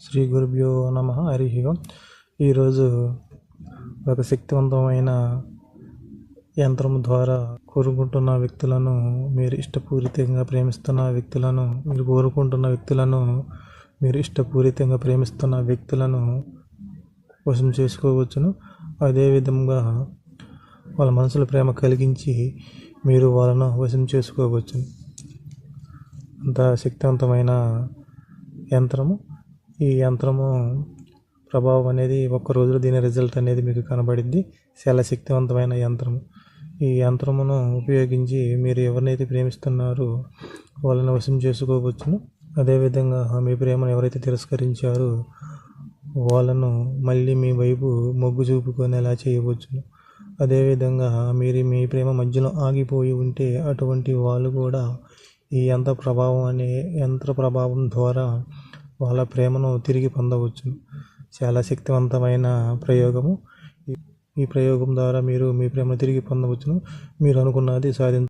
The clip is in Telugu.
శ్రీ గురుభ్యో నమ హరి ఓం. ఈరోజు ఒక శక్తివంతమైన యంత్రం ద్వారా కోరుకుంటున్న వ్యక్తులను మీరు ఇష్టపూరితంగా ప్రేమిస్తున్న వ్యక్తులను మీరు కోరుకుంటున్న వ్యక్తులను మీరు ఇష్టపూరితంగా ప్రేమిస్తున్న వ్యక్తులను వశం చేసుకోవచ్చును. అదేవిధంగా వాళ్ళ మనసులో ప్రేమ కలిగించి మీరు వాళ్ళను వశం చేసుకోవచ్చు అంత శక్తివంతమైన యంత్రము. ఈ యంత్రము ప్రభావం అనేది ఒక్క రోజులో దీని రిజల్ట్ అనేది మీకు కనబడింది చాలా శక్తివంతమైన యంత్రము. ఈ యంత్రమును ఉపయోగించి మీరు ఎవరినైతే ప్రేమిస్తున్నారో వాళ్ళని వశం చేసుకోవచ్చును. అదేవిధంగా మీ ప్రేమను ఎవరైతే తిరస్కరించారో వాళ్ళను మళ్ళీ మీ వైపు మొగ్గు చూపుకునేలా చేయవచ్చును. అదేవిధంగా మీరు మీ ప్రేమ మధ్యలో ఆగిపోయి ఉంటే అటువంటి వాళ్ళు కూడా ఈ యంత్ర ప్రభావం అనే యంత్ర ప్రభావం ద్వారా వాళ్ళ ప్రేమను తిరిగి పొందవచ్చు చాలా శక్తివంతమైన ప్రయోగము. ఈ- ఈ ప్రయోగం ద్వారా మీరు మీ ప్రేమను తిరిగి పొందవచ్చును. మీరు అనుకున్నది సాధించ